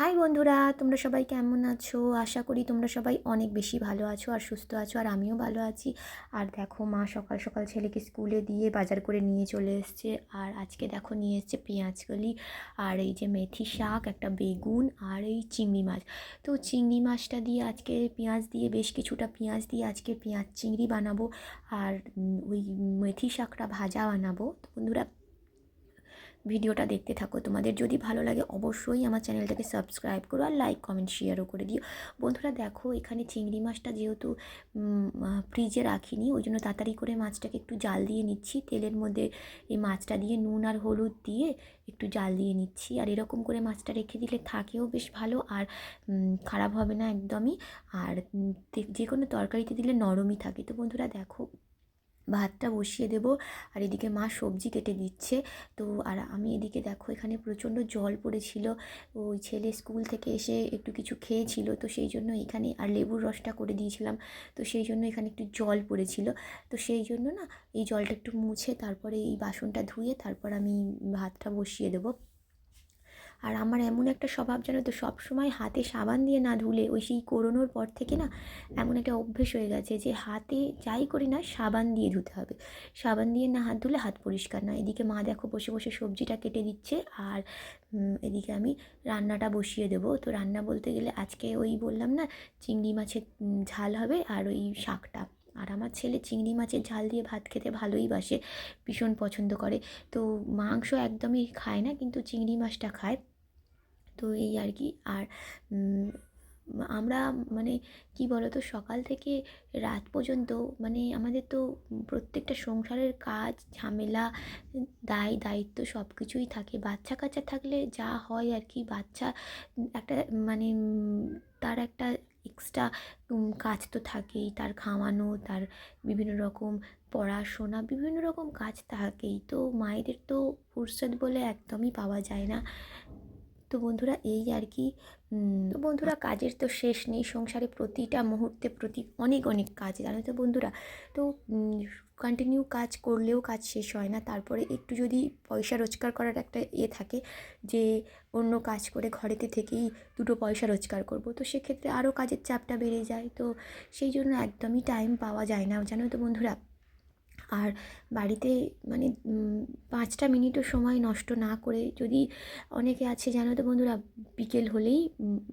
High বন্ধুরা, তোমরা সবাই কেমন আছো? আশা করি তোমরা সবাই অনেক বেশি ভালো আছো আর সুস্থ আছো আর আমিও ভালো আছি। আর দেখো, মা সকাল সকাল ছেলেকে স্কুলে দিয়ে বাজার করে নিয়ে চলে এসছে। আর আজকে দেখো, নিয়ে এসছে পেঁয়াজকলি। আর এই যে মেথি শাক, একটা বেগুন আর এই চিংড়ি মাছ। তো চিংড়ি মাছটা দিয়ে আজকে পেঁয়াজ দিয়ে বেশ কিছুটা পেঁয়াজ দিয়ে আজকে পেঁয়াজ চিংড়ি বানাবো। আর ওই মেথি শাকটা ভাজা বানাবো। তো বন্ধুরা ভিডিওটা দেখতে থাকো। তোমাদের যদি ভালো লাগে অবশ্যই আমার চ্যানেলটাকে সাবস্ক্রাইব করো আর লাইক, কমেন্ট, শেয়ারও করে দিও। বন্ধুরা দেখো, এখানে চিংড়ি মাছটা যেহেতু ফ্রিজে রাখিনি, ওই জন্য তাড়াতাড়ি করে মাছটাকে একটু জাল দিয়ে নিচ্ছি। তেলের মধ্যে এই মাছটা দিয়ে নুন আর হলুদ দিয়ে একটু জাল দিয়ে নিচ্ছি। আর এরকম করে মাছটা রেখে দিলে থাকেও বেশ ভালো আর খারাপ হবে না একদমই। আর যে কোনো তরকারিতে দিলে নরমই থাকে। তো বন্ধুরা দেখো ভাতটা বসিয়ে দেব। আর এদিকে মা সবজি কেটে দিচ্ছে। তো আর আমি এদিকে দেখো, এখানে প্রচণ্ড জল পড়েছিল। ওই ছেলে স্কুল থেকে এসে একটু কিছু খেয়েছিল। তো সেই জন্য এখানে আর লেবুর রসটা করে দিয়েছিলাম। তো সেই জন্য এখানে একটু জল পড়েছিল। তো সেই জন্য না, এই জলটা একটু মুছে তারপরে এই বাসনটা ধুয়ে তারপর আমি ভাতটা বসিয়ে দেবো। আর আমার এমন একটা স্বভাব জানো তো সবসময় হাতে সাবান দিয়ে না ধুলে, ওই সেই করোনোর পর থেকে না এমন একটা অভ্যেস হয়ে গেছে যে হাতে যাই করি না সাবান দিয়ে ধুতে হবে। সাবান দিয়ে না হাত ধুলে হাত পরিষ্কার না এদিকে মা দেখো বসে বসে সবজিটা কেটে দিচ্ছে আর এদিকে আমি রান্নাটা বসিয়ে দেবো। তো রান্না বলতে গেলে আজকে ওই বললাম না চিংড়ি মাছের ঝাল হবে আর ওই শাকটা। আর আমার ছেলে চিংড়ি মাছের ঝাল দিয়ে ভাত খেতে ভালোই বাসে, ভীষণ পছন্দ করে। তো মাংস একদমই খায় না, কিন্তু চিংড়ি মাছটা খায়। তো এই আর কি। আর আমরা মানে কি বলতো, সকাল থেকে রাত পর্যন্ত মানে আমাদের তো প্রত্যেকটা সংসারের কাজ, ঝামেলা, দায় দায়িত্ব সব কিছুই থাকে। বাচ্চা কাচ্চা থাকলে যা হয় আর কি, বাচ্চা একটা মানে তার একটা এক্সট্রা কাজ তো থাকেই। তার খাওয়ানো, তার বিভিন্ন রকম পড়াশোনা, বিভিন্ন রকম কাজ থাকেই। তো মায়েদের তো ফুরসত বলে একদমই পাওয়া যায় না। তো বন্ধুরা, এই আর কি তো বন্ধুরা, কাজের তো শেষ নেই। সংসারে প্রতিটা মুহূর্তে প্রতি অনেক অনেক কাজ, জানো তো বন্ধুরা? তো কন্টিনিউ কাজ করলেও কাজ শেষ হয় না। তারপরে একটু যদি পয়সা রোজগার করার একটা ইয়ে থাকে, যে অন্য কাজ করে ঘরেতে থেকেই দুটো পয়সা রোজগার করব, তো সেক্ষেত্রে আরও কাজের চাপটা বেড়ে যায়। তো সেই জন্য একদমই টাইম পাওয়া যায় না, জানো তো বন্ধুরা? আর বাড়িতে মানে পাঁচটা মিনিটও সময় নষ্ট না করে যদি অনেকে আছে, জানো তো বন্ধুরা, বিকেল হলেই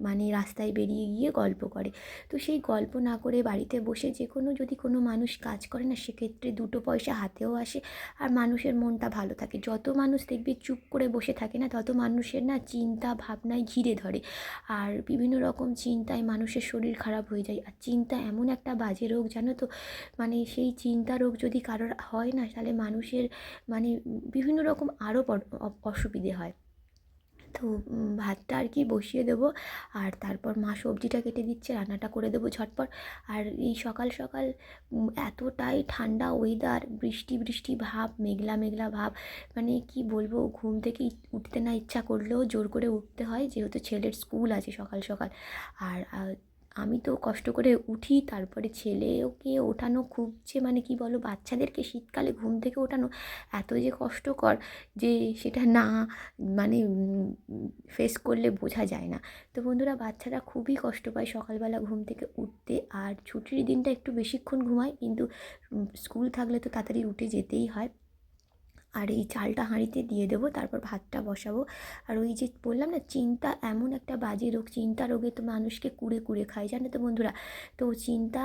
মানে রাস্তায় বেরিয়ে গিয়ে গল্প করে। তো সেই গল্প না করে বাড়িতে বসে যে কোনো, যদি কোনো মানুষ কাজ করে না, সেক্ষেত্রে দুটো পয়সা হাতেও আসে আর মানুষের মনটা ভালো থাকে। যত মানুষ দেখবে চুপ করে বসে থাকে না, তত মানুষের না চিন্তা ভাবনায় ঘিরে ধরে। আর বিভিন্ন রকম চিন্তায় মানুষের শরীর খারাপ হয়ে যায়। আর চিন্তা এমন একটা বাজে রোগ, জানো তো মানে সেই চিন্তা রোগ যদি কারোর হয় না, তাহলে মানুষের মানে বিভিন্ন রকম আরও অসুবিধে হয়। তো ভাতটা আর কি বসিয়ে দেবো, আর তারপর মা সবজিটা কেটে দিচ্ছে, রান্নাটা করে দেবো ঝটপট। আর এই সকাল সকাল এতটাই ঠান্ডা ওয়েদার বৃষ্টি বৃষ্টি ভাব, মেঘলা মেঘলা ভাব মানে কি বলব, ঘুম থেকে উঠতে না ইচ্ছা করলেও জোর করে উঠতে হয়, যেহেতু ছেলের স্কুল আছে সকাল সকাল। আর আমি তো কষ্ট করে উঠি, তারপরে ছেলেকে ওঠানো খুব যে মানে কি বলো, বাচ্চাদেরকে শীতকালে ঘুম থেকে ওঠানো এত যে কষ্টকর যে সেটা না মানে ফেস করলে বোঝা যায় না। তো বন্ধুরা, বাচ্চারা খুবই কষ্ট পায় সকালবেলা ঘুম থেকে উঠতে আর ছুটির দিনটা একটু বেশিক্ষণ ঘুমায়, কিন্তু স্কুল থাকলে তো তাড়াতাড়ি উঠে যেতেই হয়। আর এই চালটা হাঁড়িতে দিয়ে দেবো, তারপর ভাতটা বসাবো। আর ওই যে বললাম না, চিন্তা এমন একটা বাজে রোগ, চিন্তা রোগে তো মানুষকে কুড়ে কুড়ে খায়, জানো তো বন্ধুরা? তো চিন্তা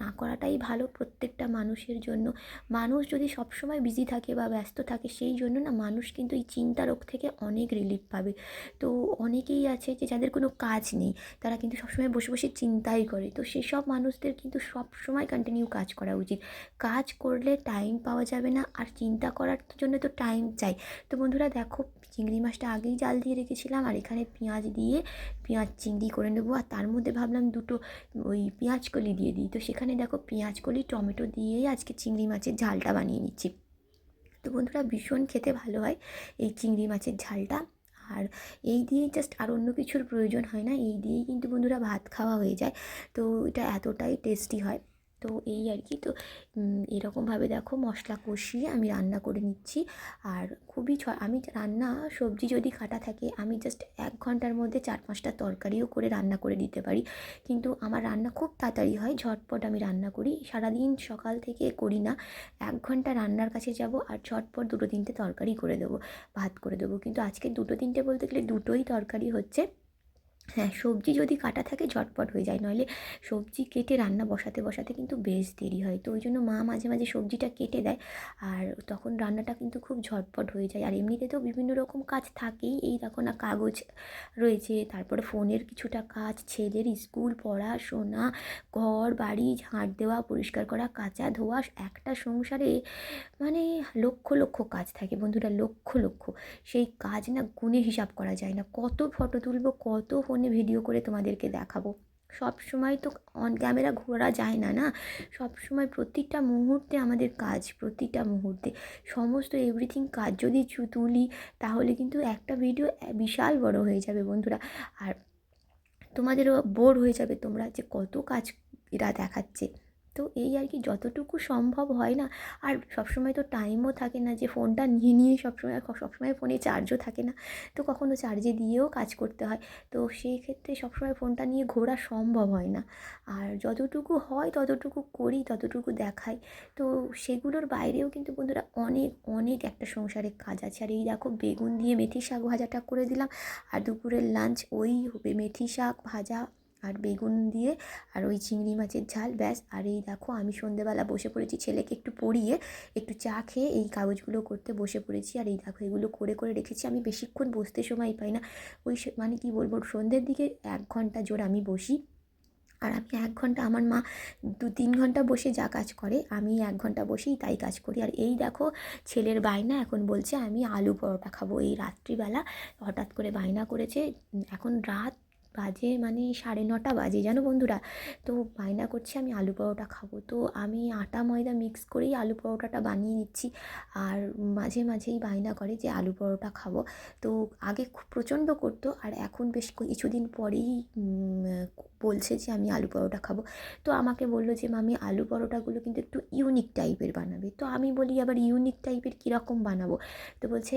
না করাটাই ভালো প্রত্যেকটা মানুষের জন্য। মানুষ যদি সবসময় বিজি থাকে বা ব্যস্ত থাকে, সেই জন্য না মানুষ কিন্তু এই চিন্তা রোগ থেকে অনেক রিলিফ পাবে। তো অনেকেই আছে যে যাদের কোনো কাজ নেই, তারা কিন্তু সবসময় বসে বসে চিন্তাই করে। তো সেসব মানুষদের কিন্তু সবসময় কন্টিনিউ কাজ করা উচিত। কাজ করলে টাইম পাওয়া যাবে না, আর চিন্তা করার জন্য তো টাইম চাই। তো বন্ধুরা দেখো, চিংড়ি মাছটা আগেই জাল দিয়ে রেখেছিলাম, আর এখানে পেঁয়াজ দিয়ে পেঁয়াজ চিংড়ি করে নেব। আর তার মধ্যে ভাবলাম দুটো ওই পেঁয়াজ কলি দিয়ে দিই। তো সেখানে দেখো পেঁয়াজ, কলি, টমেটো দিয়েই আজকে চিংড়ি মাছের ঝালটা বানিয়ে নিচ্ছি। তো বন্ধুরা ভীষণ খেতে ভালো হয় এই চিংড়ি মাছের ঝালটা। আর এই দিয়েই জাস্ট আর অন্য কিছুর প্রয়োজন হয় না, এই দিয়েই কিন্তু বন্ধুরা ভাত খাওয়া হয়ে যায়। তো এটা এতটাই টেস্টি হয়। তো এই আর কি। তো এরকমভাবে দেখো মশলা কষিয়ে আমি রান্না করে নিচ্ছি। আর খুবই আমি রান্না, সবজি যদি কাটা থাকে, আমি জাস্ট এক ঘণ্টার মধ্যে চার পাঁচটা তরকারিও করে রান্না করে দিতে পারি। কিন্তু আমার রান্না খুব তাড়াতাড়ি হয়, ঝটপট আমি রান্না করি। সারাদিন সকাল থেকে করি না, এক ঘণ্টা রান্নার কাছে যাব আর ঝটপট দুটো তিনটে তরকারি করে দেবো, ভাত করে দেবো। কিন্তু আজকে দুটো তিনটে বলতে গেলে দুটোই তরকারি হচ্ছে। হ্যাঁ সবজি যদি কাটা থাকে ঝটপট হয়ে যায়। নইলে সবজি কেটে রান্না বসাতে বসাতে কিন্তু বেশ দেরি হয়। তো ওই জন্য মা মাঝে মাঝে সবজিটা কেটে দেয় আর তখন রান্নাটা কিন্তু খুব ঝটপট হয়ে যায়। আর এমনিতে তো বিভিন্ন রকম কাজ থাকেই। এই দেখো না, কাগজ রয়েছে, তারপরে ফোনের কিছুটা কাজ, ছেলের স্কুল পড়াশোনা ঘর, বাড়ি, ঝাঁট দেওয়া, পরিষ্কার করা, কাচা ধোয়া একটা সংসারে মানে লক্ষ লক্ষ কাজ থাকে বন্ধুরা, লক্ষ লক্ষ। সেই কাজ না গুণে হিসাব করা যায় না। কত ফটো তুলবো, কত ফোনে ভিডিও করে তোমাদেরকে দেখাবো। সব সময় তো অন ক্যামেরা ঘোরা যায় না না? সব সময় প্রতিটা মুহূর্তে আমাদের কাজ প্রতিটা মুহূর্তে। সমস্ত এভরিথিং কাজ যদি তুলি, তাহলে কিন্তু একটা ভিডিও বিশাল বড় হয়ে যাবে বন্ধুরা। আর তোমাদেরও বোর হয়ে যাবে তোমরা যে কত কাজ এরা দেখাচ্ছে। তো এই আর কি যতটুকু সম্ভব হয় না। আর সবসময় তো টাইমও থাকে না যে ফোনটা নিয়ে নিয়ে সবসময় সবসময় ফোনে চার্জও থাকে না। তো কখনো চার্জে দিয়েও কাজ করতে হয়। তো সেই ক্ষেত্রে সবসময় ফোনটা নিয়ে ঘোরা সম্ভব হয় না। আর যতটুকু হয়, ততটুকু করি, ততটুকু দেখাই। তো সেগুলোর বাইরেও কিন্তু বন্ধুরা অনেক অনেক একটা সংসারের কাজ আছে। আর এই দেখো বেগুন দিয়ে মেথি শাক ভাজাটা করে দিলাম। আর দুপুরের লাঞ্চ ওই হবে মেথি শাক ভাজা। আর বেগুন দিয়ে আর ওই চিংড়ি মাছের ঝাল, ব্যাস। আর এই দেখো, আমি সন্ধেবেলা বসে পড়েছি ছেলেকে একটু পড়িয়ে, একটু চা খেয়ে এই কাগজগুলো করতে বসে পড়েছি। আর এই দেখো, এগুলো করে করে রেখেছি। আমি বেশিক্ষণ বসতে সময় পাই না। ওই মানে কি বলব, সন্ধ্যের দিকে এক ঘণ্টা জোর আমি বসি। আর আমি এক ঘণ্টা, আমার মা দু তিন ঘণ্টা বসে যা কাজ করে আমি এক ঘণ্টা বসেই তাই কাজ করি। আর এই দেখো, ছেলের বায়না এখন বলছে, আমি আলু পরোটা খাব। এই রাত্রিবেলা হঠাৎ করে বায়না করেছে। এখন রাত বাজে মানে সাড়ে নটা বাজে, জানো বন্ধুরা? তো বায়না করছি আমি আলু পরোটা খাব। তো আমি আটা ময়দা মিক্স করেই আলু পরোটাটা বানিয়ে নিচ্ছি। আর মাঝে মাঝেই বায়না করে যে আলু পরোটা খাব। তো আগে খুব প্রচণ্ড করতো আর এখন বেশ কিছুদিন পরেই বলছে যে আমি আলু পরোটা খাব। তো আমাকে বলল যে, মামি, আলু পরোটাগুলো কিন্তু একটু ইউনিক টাইপের বানাবে। তো আমি বলি, আবার ইউনিক টাইপের কীরকম বানাবো? তো বলছে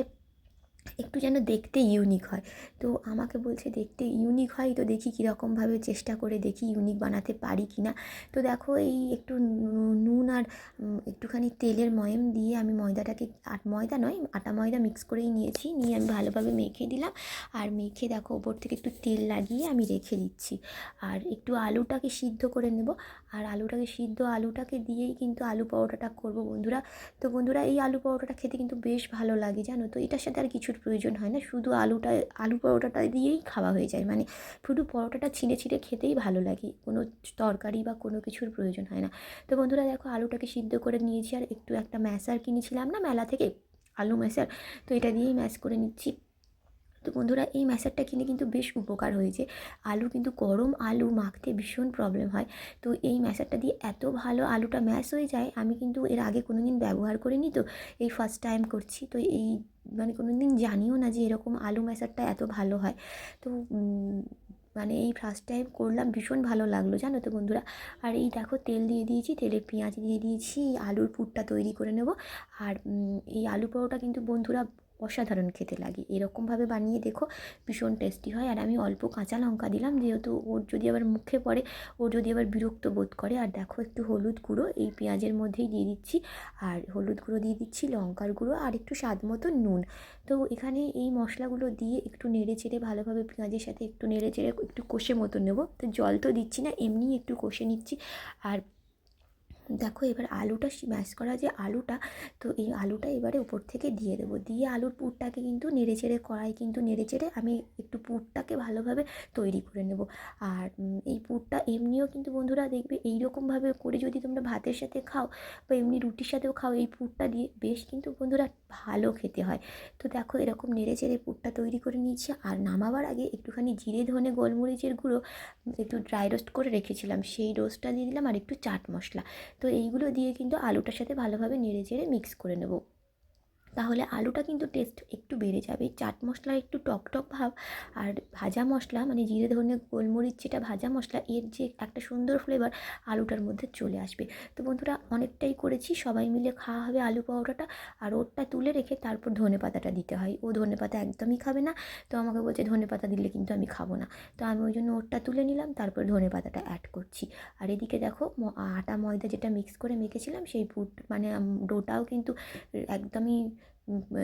একটু যেন দেখতে ইউনিক হয়। তো আমাকে বলছে, দেখতে ইউনিক হয়? তো দেখি কীরকমভাবে চেষ্টা করে দেখি ইউনিক বানাতে পারি কি না তো দেখো, এই একটু নুন আর একটুখানি তেলের ময়ম দিয়ে আমি ময়দাটাকে আট ময়দা নয়, আটা ময়দা মিক্স করেই নিয়েছি। নিয়ে আমি ভালোভাবে মেখে দিলাম। আর মেখে দেখো, ওপর থেকে একটু তেল লাগিয়ে আমি রেখে দিচ্ছি। আর একটু আলুটাকে সিদ্ধ করে নেব। আর আলুটাকে সিদ্ধ আলুটাকে দিয়েই কিন্তু আলু পরোটাটা করব বন্ধুরা। তো বন্ধুরা, এই আলু পরোটাটা খেতে কিন্তু বেশ ভালো লাগে, জানো? তো এটার সাথে আর কিছুর প্রয়োজন হয় না। শুধু আলুটা, আলু পরোটাটা দিয়েই খাওয়া হয়ে যায়। মানে শুধু পরোটাটা ছিঁড়ে ছিঁড়ে খেতেই ভালো লাগে। কোনো তরকারি বা কোনো কিছুর প্রয়োজন হয় না। তো বন্ধুরা দেখো, আলুটাকে সিদ্ধ করে নিয়েছি। আর একটু একটা ম্যাশার কিনেছিলাম না, মেলা থেকে, আলু ম্যাশার। তো এটা দিয়েই ম্যাশ করে নিচ্ছি। তো বন্ধুরা, এই ম্যাশারটা কিনে কিন্তু বেশ উপকার হয়েছে। আলু কিন্তু গরম আলু মাখতে ভীষণ প্রবলেম হয়। তো এই ম্যাশারটা দিয়ে এত ভালো আলুটা ম্যাশ হয়ে যায়, আমি কিন্তু এর আগে কোনো দিন ব্যবহার করিনি তো, এই ফার্স্ট টাইম করছি। তো এই মানে কোনো দিন জানিও না যে এরকম আলু ম্যাশারটা এত ভালো হয়। তো মানে এই ফার্স্ট টাইম করলাম, ভীষণ ভালো লাগল, জানো তো বন্ধুরা। আর এই দেখো, তেল দিয়ে দিয়েছি, তেলে পেঁয়াজ দিয়ে দিয়েছি আলুর পুরটা তৈরি করে নেব। আর এই আলু পরোটা কিন্তু বন্ধুরা অসাধারণ খেতে লাগে। এরকমভাবে বানিয়ে দেখো, ভীষণ টেস্টি হয়। আর আমি অল্প কাঁচা লঙ্কা দিলাম, যেহেতু ওর যদি আবার মুখে পড়ে, ওর যদি আবার বিরক্ত বোধ করে। আর দেখো, একটু হলুদ গুঁড়ো, এই পেঁয়াজের মধ্যেই দিয়ে দিচ্ছি। আর হলুদ গুঁড়ো দিয়ে দিচ্ছি, লঙ্কার গুঁড়ো, আর একটু স্বাদ মতো নুন। তো এখানে এই মশলাগুলো দিয়ে একটু নেড়ে চেড়ে, ভালোভাবে পেঁয়াজের সাথে একটু নেড়ে চেড়ে, একটু কষে মতো নেব। তো জল তো দিচ্ছি না এমনি একটু কষে নিচ্ছি। আর দেখো এবার আলুটা ম্যাশ করা যে আলুটা, তো এই আলুটা এবারে উপর থেকে দিয়ে দেবো। দিয়ে আলুর পুরটাকে কিন্তু নেড়ে চেড়ে, কড়াই কিন্তু নেড়ে চেড়ে আমি একটু পুরটাকে ভালোভাবে তৈরি করে নেব। আর এই পুরটা এমনিও কিন্তু বন্ধুরা দেখবে এই রকমভাবে করে যদি তোমরা ভাতের সাথে খাও বা এমনি রুটির সাথেও খাও, এই পুরটা দিয়ে বেশ কিন্তু বন্ধুরা ভালো খেতে হয়। তো দেখো এরকম নেড়ে চেড়ে পুরটা তৈরি করে নিয়েছি। আর নামাবার আগে একটুখানি জিরে, ধনে, গোলমরিচের গুঁড়ো একটু ড্রাই রোস্ট করে রেখেছিলাম। সেই রোস্টটা দিয়ে দিলাম আর একটু চাট মশলা। তো এইগুলো দিয়ে কিন্তু আলুটার সাথে ভালোভাবে নেড়ে চেড়ে মিক্স করে নেব। তাহলে আলুটা কিন্তু টেস্ট একটু বেড়ে যাবে। চাট মশলার একটু টক টক ভাব আর ভাজা মশলা মানে জিরে ধনে গোলমরিচ যেটা ভাজা মশলা, এর যে একটা সুন্দর ফ্লেভার আলুটার মধ্যে চলে আসবে। তো বন্ধুরা, অনেকটাই করেছি। সবাই মিলে খাওয়া হবে আলু পরোটাটা আর ওরটা তুলে রেখে তারপর ধনে পাতাটা দিতে হয়। ও ধনে পাতা একদমই খাবে না। তো আমাকে বলছে, ধনে পাতা দিলে কিন্তু আমি খাব না। তো আমি ওই জন্য ওরটা তুলে নিলাম, তারপর ধনে পাতাটা অ্যাড করছি। আর এদিকে দেখো আটা ময়দা যেটা মিক্স করে মেখেছিলাম, সেই পুট মানে ডোটাও কিন্তু একদমই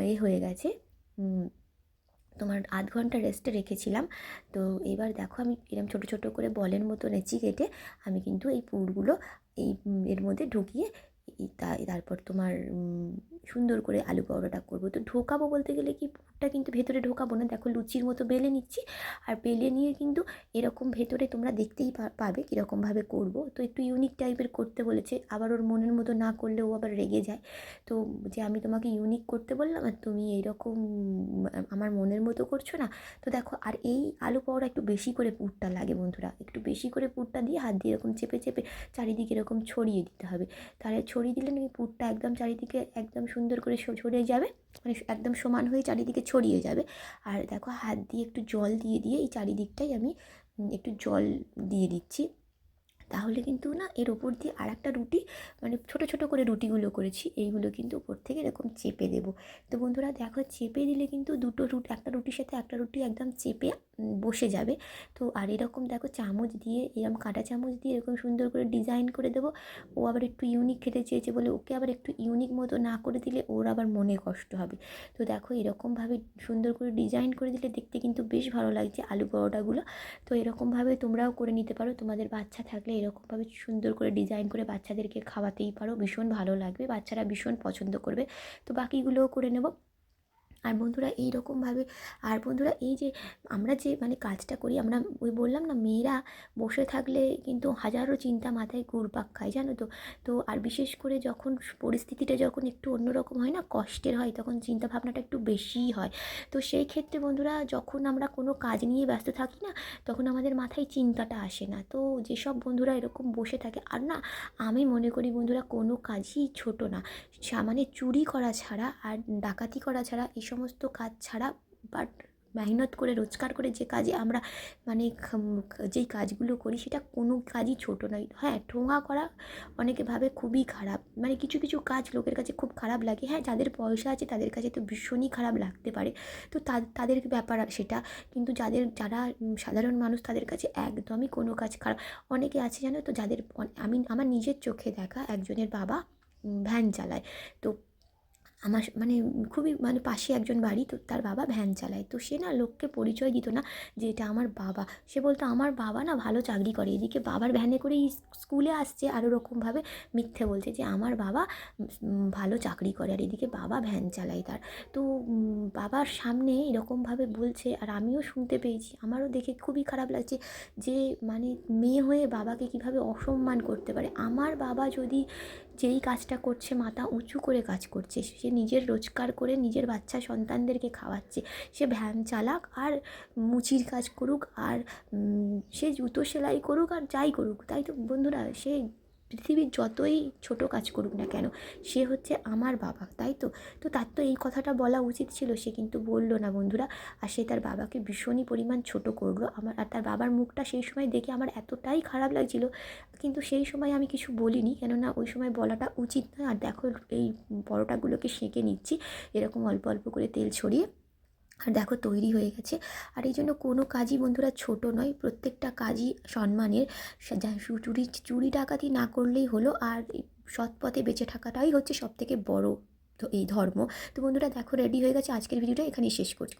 এ হয়ে গেছে। তোমার আধ ঘণ্টা রেস্টে রেখেছিলাম। তো এবার দেখো আমি এরকম ছোটো ছোটো করে বলের মতো নেচি কেটে আমি কিন্তু এই পুরগুলো এই এর মধ্যে ঢুকিয়ে তা- তারপর তোমার সুন্দর করে আলু পরোটা করব। তো ঢোকাবো বলতে গেলে কি পুরটা কিন্তু ভেতরে ঢোকাবো না। দেখো লুচির মতো বেলে নিচ্ছি আর বেলে নিয়ে কিন্তু এরকম ভেতরে তোমরা দেখতেই পাবে কীরকমভাবে করব। তো একটু ইউনিক টাইপের করতে বলেছে, আবার ওর মনের মতো না করলে ও আবার রেগে যায়। তো যে আমি তোমাকে ইউনিক করতে বললাম আর তুমি এইরকম আমার মনের মতো করছ না, তো দেখো আর এই আলু পাওয়াটা একটু বেশি করে পুরটা লাগে বন্ধুরা। একটু বেশি করে পুরটা দিয়ে হাত দিয়ে এরকম চেপে চেপে চারিদিকে এরকম ছড়িয়ে দিতে হবে। তাহলে ছড়িয়ে দিলে নাকি পুরটা একদম চারিদিকে একদম সুন্দর করে ছড়িয়ে যাবে। মানে একদম সমান হয়ে চারিদিকে ছড়িয়ে যাবে। আর দেখো, হাত দিয়ে একটু জল দিয়ে দিয়ে এই চারিদিকটাই আমি একটু জল দিয়ে দিচ্ছি। তাহলে কিন্তু না এর ওপর দিয়ে আর একটা রুটি মানে ছোটো ছোটো করে রুটিগুলো করেছি, এইগুলো কিন্তু ওপর থেকে এরকম চেপে দেবো। তো বন্ধুরা দেখো চেপে দিলে কিন্তু দুটো রুটি, একটা রুটির সাথে একটা রুটি একদম চেপে বসে যাবে। তো আর এরকম দেখো চামচ দিয়ে, এরকম কাঁটা চামচ দিয়ে এরকম সুন্দর করে ডিজাইন করে দেবো। ও আবার একটু ইউনিক খেতে চেয়েছে বলে ওকে আবার একটু ইউনিক মতো না করে দিলে ওর আবার মনে কষ্ট হবে। তো দেখো এরকমভাবে সুন্দর করে ডিজাইন করে দিলে দেখতে কিন্তু বেশ ভালো লাগছে আলু পরোটাগুলো। তো এরকমভাবে তোমরাও করে নিতে পারো, তোমাদের বাচ্চা থাকলে এরকমভাবে সুন্দর করে ডিজাইন করে বাচ্চাদেরকে খাওয়াতেই পারো। ভীষণ ভালো লাগবে। বাচ্চারা ভীষণ পছন্দ করবে। তো বাকিগুলোও করে নেব। আর বন্ধুরা এই রকমভাবে আর বন্ধুরা এই যে আমরা যে মানে কাজটা করি, আমরা ওই বললাম না মেয়েরা বসে থাকলে কিন্তু হাজারো চিন্তা মাথায় ঘুরপাক খায়, জানো তো? তো আর বিশেষ করে যখন পরিস্থিতিটা যখন একটু অন্যরকম হয় না, কষ্টের হয়, তখন চিন্তা ভাবনাটা একটু বেশিই হয়। তো সেই ক্ষেত্রে বন্ধুরা যখন আমরা কোনো কাজ নিয়ে ব্যস্ত থাকি না, তখন আমাদের মাথায় চিন্তাটা আসে না। তো যেসব বন্ধুরা এরকম বসে থাকে, আর না আমি মনে করি বন্ধুরা কোনো কাজই ছোট না। মানে চুরি করা ছাড়া আর ডাকাতি করা ছাড়া এই সমস্ত কাজ ছাড়া বাট মেহনত করে, রোজগার করে যে কাজে আমরা মানে যেই কাজগুলো করি, সেটা কোনো কাজই ছোট নয়। হ্যাঁ ঠোঙা করা অনেকে ভাবে খুবই খারাপ। মানে কিছু কিছু কাজ লোকের কাছে খুব খারাপ লাগে। হ্যাঁ যাদের পয়সা আছে, তাদের কাছে তো ভীষণই খারাপ লাগতে পারে। তো তাদের ব্যাপার সেটা। কিন্তু যাদের, যারা সাধারণ মানুষ, তাদের কাছে একদমই কোনো কাজ খারাপ। অনেকে আছে জানো তো, যাদের, আমি, আমার নিজের চোখে দেখা একজনের বাবা ভ্যান চালায়। তো আমার মানে খুবই মানে পাশে একজন বাড়ি, তো তার বাবা ভ্যান চালায়। তো সে না লোককে পরিচয় দিত না যে এটা আমার বাবা। সে বলতো, আমার বাবা না ভালো চাকরি করে। এদিকে বাবার ভ্যানে করেই স্কুলে আসছে, আরও রকমভাবে মিথ্যে বলছে যে, আমার বাবা ভালো চাকরি করে। আর এদিকে বাবা ভ্যান চালায় তার। তো বাবার সামনে এরকমভাবে বলছে, আর আমিও শুনতে পেয়েছি। আমারও দেখে খুবই খারাপ লাগছে যে মানে মেয়ে হয়ে বাবাকে কীভাবে অসম্মান করতে পারে। আমার বাবা যদি যেই কাজটা করছে, মাথা উঁচু করে কাজ করছে, সে নিজের রোজগার করে নিজের বাচ্চা সন্তানদেরকে খাওয়াচ্ছে। সে ভ্যান চালাক আর মুচির কাজ করুক আর সে জুতো সেলাই করুক আর যাই করুক। তাই তো বন্ধুরা, সে পৃথিবীর যতই ছোট কাজ করুক না কেন, সে হচ্ছে আমার বাবা, তাই তো? তো তার তো এই কথাটা বলা উচিত ছিল, সে কিন্তু বলল না বন্ধুরা। আর সে তার বাবাকে ভীষণই পরিমাণ ছোট করল। আমার আর তার বাবার মুখটা সেই সময় দেখে আমার এতটাই খারাপ লাগছিল, কিন্তু সেই সময় আমি কিছু বলিনি, কেননা ওই সময় বলাটা উচিত নয়। আর দেখো এই পরোটাগুলোকে সেঁকে নিচ্ছি, এরকম অল্প অল্প করে তেল ছড়িয়ে। আর দেখো তৈরি হয়ে গেছে। আর এই জন্য কোনো কাজই বন্ধুরা ছোট নয়, প্রত্যেকটা কাজই সম্মানের। চুরি চুরি ডাকাতি না করলেই হলো, আর সৎ পথে বেঁচে থাকাটাই হচ্ছে সবথেকে বড় এই ধর্ম। তো বন্ধুরা দেখো রেডি হয়ে গেছে। আজকের ভিডিওটা এখানেই শেষ করছি।